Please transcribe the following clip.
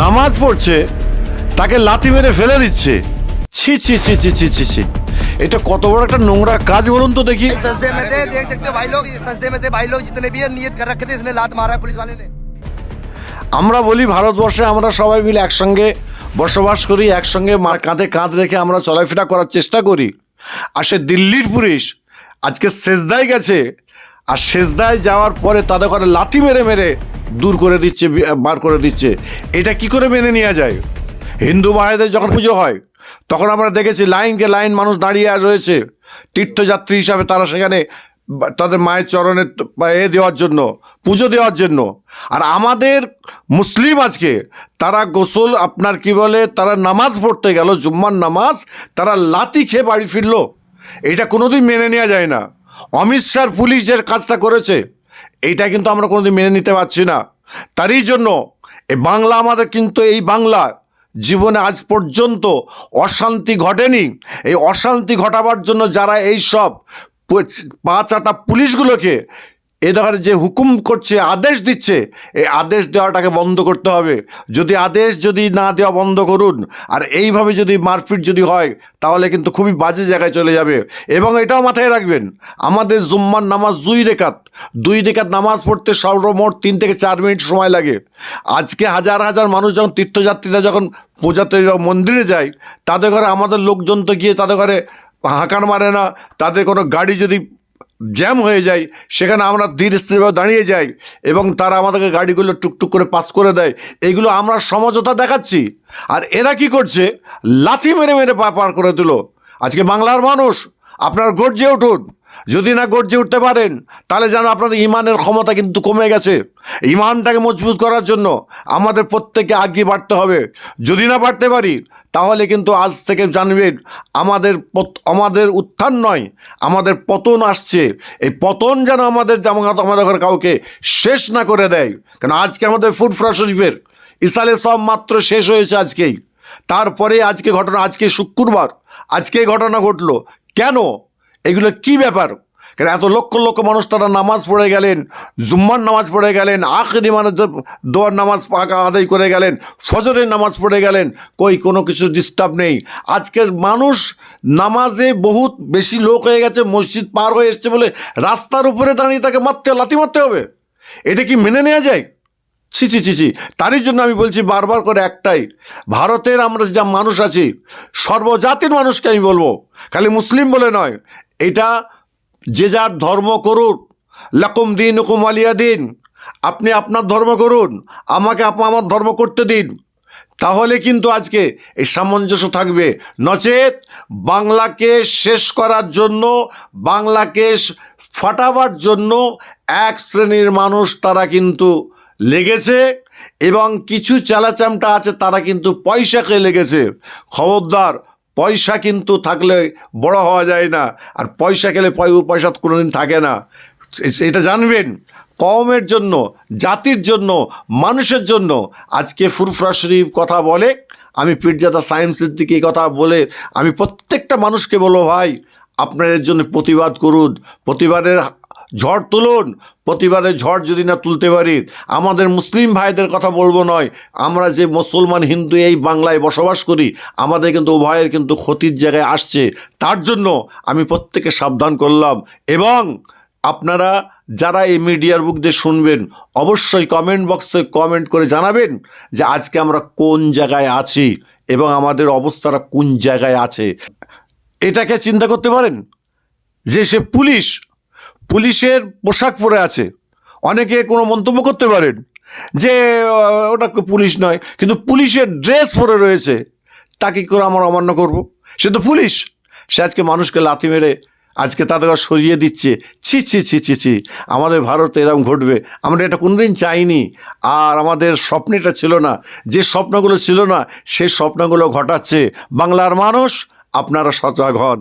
নামাজ পড়ছে তাকে লাথি মেরে ফেলে দিচ্ছে ছি ছি ছি ছি ছি ছি ছি এটা কত বড় একটা নোংরা কাজ বলুন তো দেখি सजदे में थे देख सकते हो भाई लोग ये सजदे में थे भाई लोग जितने भी है नियत कर रखे थे इसने लात मारा है पुलिस वाले ने আমরা বলি ভারতবর্ষে আমরা সবাই মিলে একসঙ্গে বসবাস করি একসঙ্গে মা- কাঁধে কাঁধ রেখে আমরা চলাফেরা করার চেষ্টা করি আর সে দিল্লির পুলিশ আজকে সেজদায় গেছে আর সেজদায় যাওয়ার পরে তাদের করে লাথি মেরে মেরে দূর করে দিচ্ছে বার করে দিচ্ছে। এটা কি করে মেনে নেওয়া যায়? হিন্দু মায়েদের যখন পুজো হয়, তখন আমরা দেখেছি লাইনকে লাইন মানুষ দাঁড়িয়ে রয়েছে। তীর্থযাত্রী হিসাবে তারা সেখানে তাদের মায়ের চরণে এ দেওয়ার জন্য, পুজো দেওয়ার জন্য। আর আমাদের মুসলিম আজকে, তারা গোসল আপনার কি বলে, তারা নামাজ পড়তে গেল, জুম্মার নামাজ, তারা লাতি খেয়ে বাড়ি ফিরল। এটা কোনোদিন মেনে নেওয়া যায় না। অমিত শাহর পুলিশ যে কাজটা করেছে এইটা কিন্তু আমরা কোনোদিন মেনে নিতে পারছি না। তারই জন্য এই বাংলা আমাদের কিন্তু এই বাংলা জীবনে আজ পর্যন্ত অশান্তি ঘটেনি। এই অশান্তি ঘটাবার জন্য যারা এই সব পাঁচ আটা পুলিশগুলোকে এ ধরে যে হুকুম করছে, আদেশ দিচ্ছে, এই আদেশ দেওয়াটাকে বন্ধ করতে হবে। যদি আদেশ যদি না দেওয়া বন্ধ করুন, আর এইভাবে যদি মারপিট যদি হয়, তাহলে কিন্তু খুবই বাজে জায়গায় চলে যাবে। এবং এটাও মাথায় রাখবেন, আমাদের জুম্মার নামাজ দুই রেখাত। দুই রেখাত নামাজ পড়তে সর্বমোট তিন থেকে চার মিনিট সময় লাগে। আজকে হাজার হাজার মানুষ যখন তীর্থযাত্রীরা যখন পূজাতে মন্দিরে যায়, তাদের ঘরে আমাদের লোকজন তো গিয়ে তাদের ঘরে হাঁকার মারে না, তাদের কোনো গাড়ি যদি জ্যাম হয়ে যায়, সেখানে আমরা ধীর স্থিরভাবে দাঁড়িয়ে যাই এবং তারা আমাদেরকে গাড়িগুলো টুকটুক করে পাস করে দেয়। এইগুলো আমরা সমঝোতা দেখাচ্ছি। আর এরা কি করছে? লাথি মেরে মেরে পার করে দিল। আজকে বাংলার মানুষ, আপনার গর্জে উঠুন। যদি না গর্জে উঠতে পারেন, তাহলে যেন আপনাদের ইমানের ক্ষমতা কিন্তু কমে গেছে। ইমানটাকে মজবুত করার জন্য আমাদের প্রত্যেকে আগে বাড়তে হবে। যদি না বাড়তে পারি, তাহলে কিন্তু আজ থেকে জানবেন আমাদের আমাদের উত্থান নয়, আমাদের পতন আসছে। এই পতন যেন আমাদের জামাত আমাদের ঘরে কাউকে শেষ না করে দেয়। কারণ আজকে আমাদের ফুড ফুরফুরা শরীফের ইসালে সব মাত্র শেষ হয়েছে আজকেই। তারপরে আজকে ঘটনা, আজকে শুক্রবার, আজকে ঘটনা ঘটলো। কেন? এগুলো কি ব্যাপার? কেন এত লক্ষ লক্ষ মানুষ তারা নামাজ পড়ে গেলেন, জুম্মার নামাজ পড়ে গেলেন, আখেরি মানে দোয়ার নামাজ পাকা আদায় করে গেলেন, ফজরের নামাজ পড়ে গেলেন, কই কোনো কিছু ডিস্টার্ব নেই। আজকের মানুষ নামাজে বহুত বেশি লোক হয়ে গেছে, মসজিদ পার হয়ে এসছে বলে রাস্তার উপরে দাঁড়িয়ে তাকে মারতে, লাথি মারতে হবে। এটা কি মেনে নেওয়া যায়? ছি ছি ছি ছি। তারই জন্য আমি বলছি বারবার করে একটাই, ভারতের আমরা যা মানুষ আছি, সর্বজাতির মানুষকে আমি বলব, খালি মুসলিম বলে নয়, এটা যে যার ধর্ম করুন, লাকুম দিন হুকুম আলিয়া দিন, আপনি আপনার ধর্ম করুন, আমাকে আপ- আমার ধর্ম করতে দিন, তাহলে কিন্তু আজকে এই সামঞ্জস্য থাকবে। নচেত বাংলাকে শেষ করার জন্য, বাংলাকে ফাটাবার জন্য এক শ্রেণির মানুষ তারা কিন্তু লেগেছে এবং কিছু চালাচামটা আছে, তারা কিন্তু পয়সা খেয়ে লেগেছে। খবরদার, পয়সা কিন্তু থাকলে বড় হওয়া যায় না, আর পয়সা খেলে পয়- পয়সা কোনোদিন থাকে না। এটা জানবেন, কমের জন্য, জাতির জন্য, মানুষের জন্য। আজকে ফুরফুরা শরীফ কথা বলে, আমি পীরজাদা সায়েন্সের দিকে কথা বলে, আমি প্রত্যেকটা মানুষকে বলো ভাই আপনার জন্য প্রতিবাদ করুন। প্রতিবাদের ঝড় তুলুন। প্রতিবাদের ঝড় যদি না তুলতে পারি, আমাদের মুসলিম ভাইদের কথা বলব নয়, আমরা যে মুসলমান হিন্দু এই বাংলায় বসবাস করি, আমাদের কিন্তু উভয়ের কিন্তু ক্ষতির জায়গায় আসছে। তার জন্য আমি প্রত্যেকে সাবধান করলাম। এবং আপনারা যারা এই মিডিয়ার বুক দিয়ে শুনবেন, অবশ্যই কমেন্ট বক্সে কমেন্ট করে জানাবেন যে আজকে আমরা কোন জায়গায় আছি এবং আমাদের অবস্থাটা কোন জায়গায় আছে। এটাকে চিন্তা করতে পারেন যে সে পুলিশ পুলিশের পোশাক পরে আছে। অনেকে কোনো মন্তব্য করতে পারেন যে ওটা পুলিশ নয়, কিন্তু পুলিশের ড্রেস পরে রয়েছে। তাকে কি করে আমরা অমান্য করব? সে তো পুলিশ। সে আজকে মানুষকে লাথি মেরে আজকে তাদের সরিয়ে দিচ্ছে। ছি ছি ছি ছি ছি। আমাদের ভারতে এরকম ঘটবে। আমরা এটা কোনোদিন চাইনি। আর আমাদের স্বপ্ন এটা ছিল না। যে স্বপ্নগুলো ছিল না সেই স্বপ্নগুলো ঘটাচ্ছে। বাংলার মানুষ, আপনারা সজাগ হন।